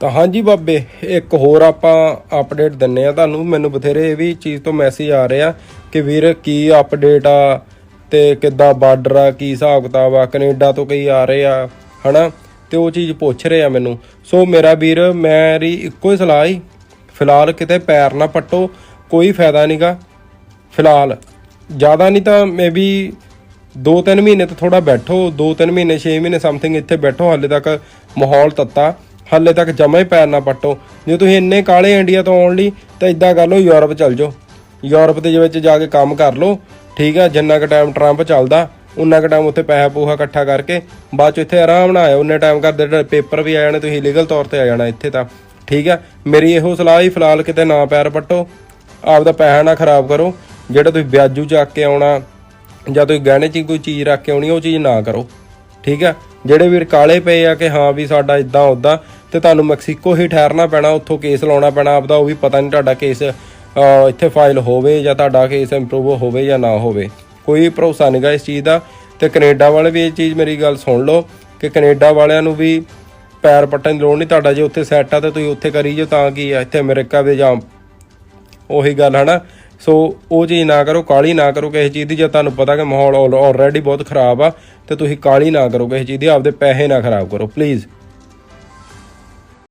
ਤਾਂ ਹਾਂਜੀ ਬਾਬੇ, ਇੱਕ ਹੋਰ ਆਪਾਂ ਅਪਡੇਟ ਦਿੰਨੇ ਆ ਤੁਹਾਨੂੰ। ਮੈਨੂੰ ਬਥੇਰੇ ਇਹ ਵੀ ਚੀਜ਼ ਤੋਂ ਮੈਸੇਜ ਆ ਰਿਹਾ ਕਿ ਵੀਰ ਕੀ ਅਪਡੇਟ ਆ ਤੇ ਕਿੱਦਾਂ ਬਾਰਡਰ ਆ, ਕੀ ਹਿਸਾਬ ਕਿਤਾਬ ਆ, ਕੈਨੇਡਾ ਤੋਂ ਕਈ ਆ ਰਹੇ ਆ, ਹਨਾ? ਤੇ ਉਹ ਚੀਜ਼ ਪੁੱਛ ਰਹੇ ਆ ਮੈਨੂੰ। ਸੋ ਮੇਰਾ ਵੀਰ, ਮੇਰੀ ਇੱਕੋ ਹੀ ਸਲਾਹ ਹੀ ਫਿਲਹਾਲ ਕਿਤੇ ਪੈਰ ਨਾ ਪੱਟੋ, ਕੋਈ ਫਾਇਦਾ ਨਹੀਂਗਾ ਫਿਲਹਾਲ। ਜ਼ਿਆਦਾ ਨਹੀਂ ਤਾਂ ਮੇਬੀ 2-3 ਮਹੀਨੇ ਤਾਂ ਥੋੜਾ ਬੈਠੋ 2-3 ਮਹੀਨੇ 6 ਮਹੀਨੇ ਸਮਥਿੰਗ ਇੱਥੇ ਬੈਠੋ, ਹਾਲੇ ਤੱਕ ਮਾਹੌਲ ਤੱਤਾ। ਹਾਲੇ ਤੱਕ ਜਮਾ ਹੀ ਪੈਰ ਨਾ ਪੱਟੋ। ਜੇ ਤੁਸੀਂ ਇੰਨੇ ਕਾਲੇ ਇੰਡੀਆ ਤੋਂ ਆਉਣ ਲਈ, ਤਾਂ ਇਦਾਂ ਕਰ ਲਓ, ਯੂਰਪ ਚੱਲ ਜਾਓ। ਯੂਰਪ ਦੇ ਵਿੱਚ ਜਾ ਕੇ ਕੰਮ ਕਰ ਲਓ, ਠੀਕ ਆ? ਜਿੰਨਾ ਕੁ ਟਾਈਮ ਟਰੰਪ ਚੱਲਦਾ, ਉਨਾ ਕੁ ਟਾਈਮ ਉੱਥੇ ਪੈਸਾ ਪੂਹਾ ਇਕੱਠਾ ਕਰਕੇ, ਬਾਅਦ ਚ ਇੱਥੇ ਆਰਾਮ ਨਾਲ ਆਇਓ। ਉਨੇ ਟਾਈਮ ਕਰਦੇ ਪੇਪਰ ਵੀ ਆ ਜਾਣੇ, ਤੁਸੀਂ ਲੀਗਲ ਤੌਰ ਤੇ ਆ ਜਾਣਾ ਇੱਥੇ ਤਾਂ, ਠੀਕ ਆ? ਮੇਰੀ ਇਹੋ ਸਲਾਹ ਹੀ ਫਿਲਹਾਲ ਕਿਤੇ ਨਾ ਪੈਰ ਪੱਟੋ, ਆਪਦਾ ਪੈਸਾ ਨਾ ਖਰਾਬ ਕਰੋ। ਜਿਹੜਾ ਤੁਸੀਂ ਵਿਆਜੂ ਚੱਕ ਕੇ ਆਉਣਾ, ਜਾਂ ਤੁਸੀਂ ਗਹਿਣੇ 'ਚ ਕੋਈ ਚੀਜ਼ ਰੱਖ ਕੇ ਆਉਣੀ, ਉਹ ਚੀਜ਼ ਨਾ ਕਰੋ, ਠੀਕ ਆ? ਜਿਹੜੇ ਵੀਰ ਕਾਲੇ ਪਏ ਆ ਕਿ ਹਾਂ ਵੀ ਸਾਡਾ ਇਦਾਂ ਉਦਾਂ ਤੇ ਤੁਹਾਨੂੰ ਮੈਕਸੀਕੋ ਹੀ ਠਹਿਰਨਾ ਪੈਣਾ, ਉੱਥੋਂ ਕੇਸ ਲਾਉਣਾ ਪੈਣਾ, ਆਪਦਾ ਉਹ ਵੀ ਪਤਾ ਨਹੀਂ ਤੁਹਾਡਾ ਕੇਸ ਇੱਥੇ ਫਾਈਲ ਹੋਵੇ ਜਾਂ ਤੁਹਾਡਾ ਕੇਸ ਇੰਪਰੂਵ ਹੋਵੇ ਜਾਂ ਨਾ ਹੋਵੇ। ਕੋਈ ਭਰੋਸਾ ਨਹੀਂਗਾ ਇਸ ਚੀਜ਼ ਦਾ ਤੇ ਕੈਨੇਡਾ ਵਾਲੇ ਵੀ ਇਹ ਚੀਜ਼ ਮੇਰੀ ਗੱਲ ਸੁਣ ਲਓ ਕਿ ਕੈਨੇਡਾ ਵਾਲਿਆਂ ਨੂੰ ਵੀ ਪੈਰ ਪੱਟਣ ਦੀ ਲੋੜ ਨਹੀਂ, ਤੁਹਾਡਾ ਜੇ ਉੱਥੇ ਸੈੱਟ ਆ ਤੇ ਤੁਸੀਂ ਉੱਥੇ ਕਰੀ ਜਾਓ ਤਾਂ ਕੀ ਆ, ਇੱਥੇ ਅਮਰੀਕਾ ਦੇ ਜਾਂ ਉਹੀ ਗੱਲ, ਹਨਾ? ਸੋ ਉਹ ਚੀਜ਼ ਨਾ ਕਰੋ ਕਾਲੀ ਨਾ ਕਰੋ ਕਿਸੇ ਚੀਜ਼ ਦੀ, ਜੇ ਤੁਹਾਨੂੰ ਪਤਾ ਕਿ ਮਾਹੌਲ ਆਲਰੇਡੀ ਬਹੁਤ ਖਰਾਬ ਆ, ਤੇ ਤੁਸੀਂ ਕਾਲੀ ਨਾ ਕਰੋ ਕਿਸੇ ਚੀਜ਼ ਦੀ, ਆਪਦੇ ਪੈਸੇ ਨਾ ਖਰਾਬ ਕਰੋ ਪਲੀਜ਼